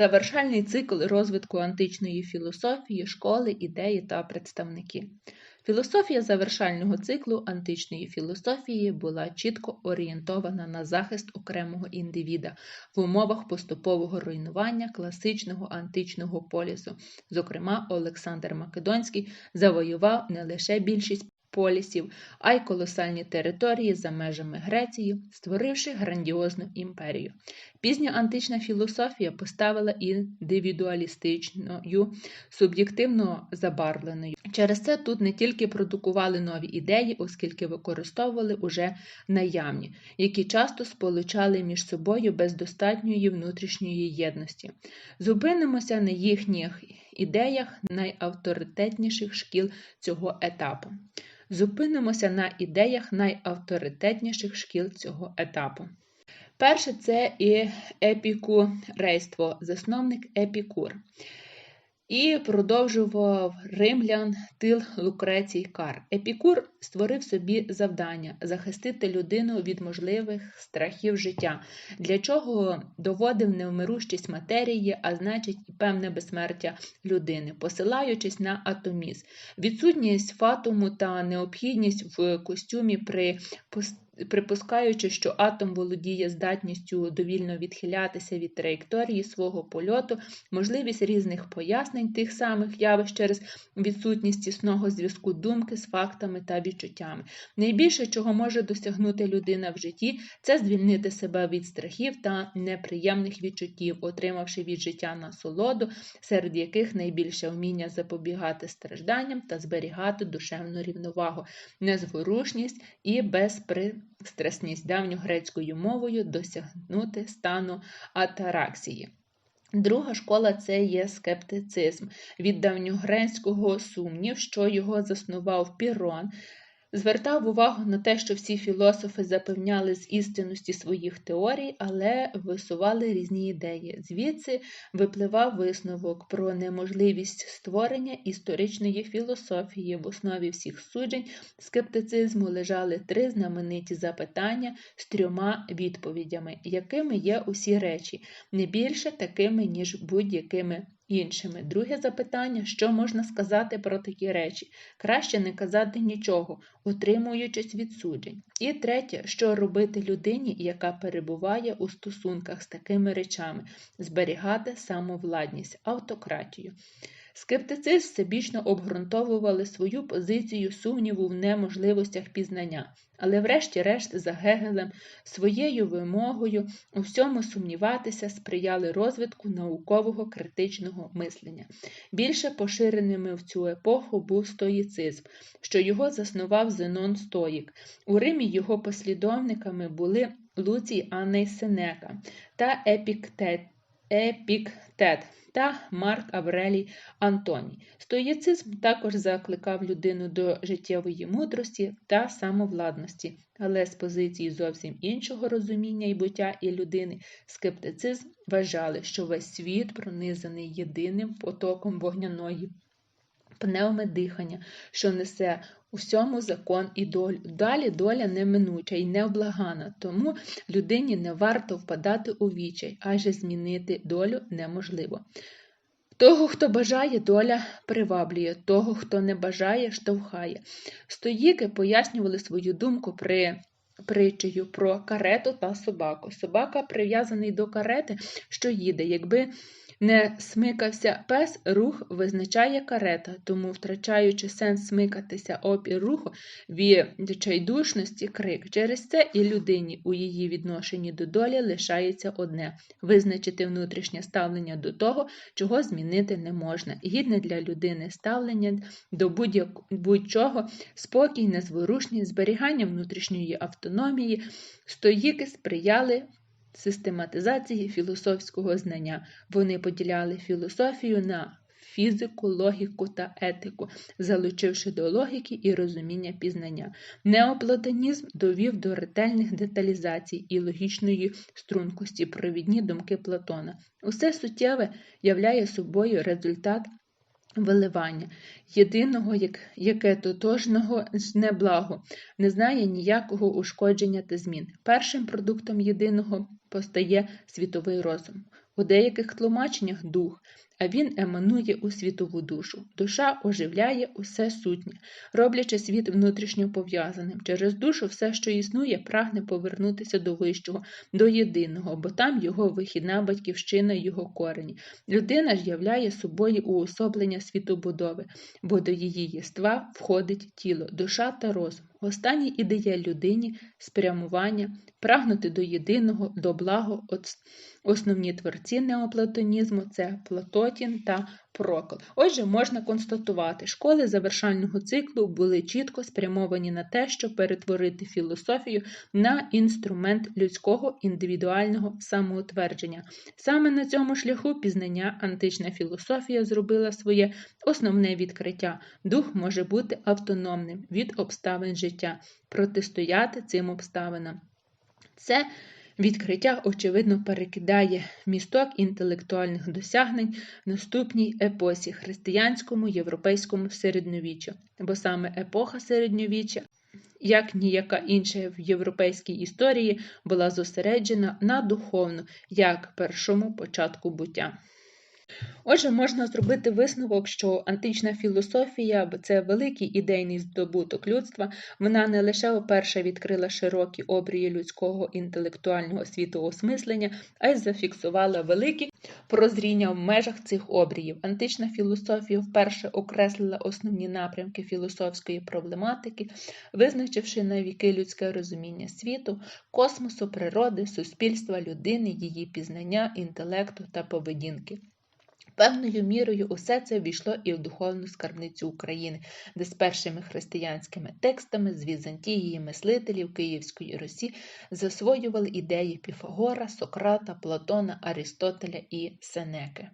Завершальний цикл розвитку античної філософії, школи, ідеї та представники. Філософія завершального циклу античної філософії була чітко орієнтована на захист окремого індивіда в умовах поступового руйнування класичного античного полісу. Зокрема, Олександр Македонський завоював не лише більшість полісів, а й колосальні території за межами Греції, створивши грандіозну імперію. Пізня антична філософія поставила індивідуалістичною, суб'єктивно забарвленою. Через це тут не тільки продукували нові ідеї, оскільки використовували уже наявні, які часто сполучали між собою без достатньої внутрішньої єдності. Зупинимося на їхніх ідеях найавторитетніших шкіл цього етапу. Зупинимося на ідеях найавторитетніших шкіл цього етапу. Перше це і епікурейство, засновник Епікур. І продовжував римлян тил Лукрецій Кар. Епікур створив собі завдання захистити людину від можливих страхів життя, для чого доводив невмирущість матерії, а значить і певне безсмертя людини, посилаючись на атомізм. Відсутність фатуму та необхідність в костюмі при припускаючи, що атом володіє здатністю довільно відхилятися від траєкторії свого польоту, можливість різних пояснень тих самих явищ через відсутність тісного зв'язку думки з фактами та відчуттями. Найбільше, чого може досягнути людина в житті, це звільнити себе від страхів та неприємних відчуттів, отримавши від життя насолоду, серед яких найбільше вміння запобігати стражданням та зберігати душевну рівновагу, незворушність і безпри стресність давньогрецькою мовою досягнути стану атараксії. Друга школа це є скептицизм від давньогрецького сумнів, що його заснував Пірон, звертав увагу на те, що всі філософи запевняли з істинності своїх теорій, але висували різні ідеї. Звідси випливав висновок про неможливість створення історичної філософії. В основі всіх суджень скептицизму лежали три знамениті запитання з трьома відповідями, якими є усі речі, не більше такими, ніж будь-якими іншими. Друге запитання, що можна сказати про такі речі? Краще не казати нічого, утримуючись від суджень. І третє, що робити людині, яка перебуває у стосунках з такими речами, зберігати самовладність, автократію. Скептицизм всебічно обґрунтовували свою позицію сумніву в неможливостях пізнання, але, врешті-решт, за Гегелем, своєю вимогою у всьому сумніватися сприяли розвитку наукового критичного мислення. Більше поширеними в цю епоху був стоїцизм, що його заснував Зенон Стоїк. У Римі його послідовниками були Луцій Анна Сенека та Епіктет. Епіктет та Марк Аврелій Антоній. Стоїцизм також закликав людину до життєвої мудрості та самовладності, але з позиції зовсім іншого розуміння і буття і людини скептицизм вважали, що весь світ пронизаний єдиним потоком вогняної пневмодихання, що несе усьому закон і долю. Далі доля неминуча і невблагана, тому людині не варто впадати у вічай, адже змінити долю неможливо. Того, хто бажає, доля приваблює, того, хто не бажає, штовхає. Стоїки пояснювали свою думку при притчею про карету та собаку. Собака прив'язаний до карети, що їде. Якби не смикався пес, рух визначає карета, тому, втрачаючи сенс смикатися опір руху, від відчайдушності крик. Через це і людині у її відношенні до долі лишається одне визначити внутрішнє ставлення до того, чого змінити не можна. Гідне для людини ставлення до будь-чого, спокій, незворушність, зберігання внутрішньої автономії, стоїки сприяли систематизації філософського знання. Вони поділяли філософію на фізику, логіку та етику, залучивши до логіки і розуміння пізнання. Неоплатонізм довів до ретельних деталізацій і логічної стрункості провідні думки Платона. Усе суттєве являє собою результат виливання, єдиного, як, яке тотожного неблаго, не знає ніякого ушкодження та змін. Першим продуктом єдиного постає світовий розум. У деяких тлумаченнях дух, а він еманує у світову душу. Душа оживляє усе сутнє, роблячи світ внутрішньо пов'язаним. Через душу все, що існує, прагне повернутися до вищого, до єдиного, бо там його вихідна батьківщина його корені. Людина ж являє собою уособлення світобудови, бо до її єства входить тіло, душа та розум. Останній і людині спрямування, прагнути до єдиного, до благо. Основні творці неоплатонізму це Платотін та Прокл. Отже, можна констатувати, школи завершального циклу були чітко спрямовані на те, щоб перетворити філософію на інструмент людського індивідуального самоутвердження. Саме на цьому шляху пізнання антична філософія зробила своє основне відкриття. Дух може бути автономним від обставин життя, протистояти цим обставинам. Це Відкриття, очевидно, перекидає місток інтелектуальних досягнень наступній епосі християнському європейському середньовіччю, бо саме епоха середньовіччя, як ніяка інша в європейській історії, була зосереджена на духовну, як першому початку буття. Отже, можна зробити висновок, що антична філософія це великий ідейний здобуток людства. Вона не лише вперше відкрила широкі обрії людського інтелектуального світоосмислення, а й зафіксувала великі прозріння в межах цих обріїв. Антична філософія вперше окреслила основні напрямки філософської проблематики, визначивши на віки людське розуміння світу, космосу, природи, суспільства, людини, її пізнання, інтелекту та поведінки. Певною мірою усе це ввійшло і в духовну скарбницю України, де з першими християнськими текстами з Візантії мислителів Київської Русі засвоювали ідеї Піфагора, Сократа, Платона, Арістотеля і Сенеки.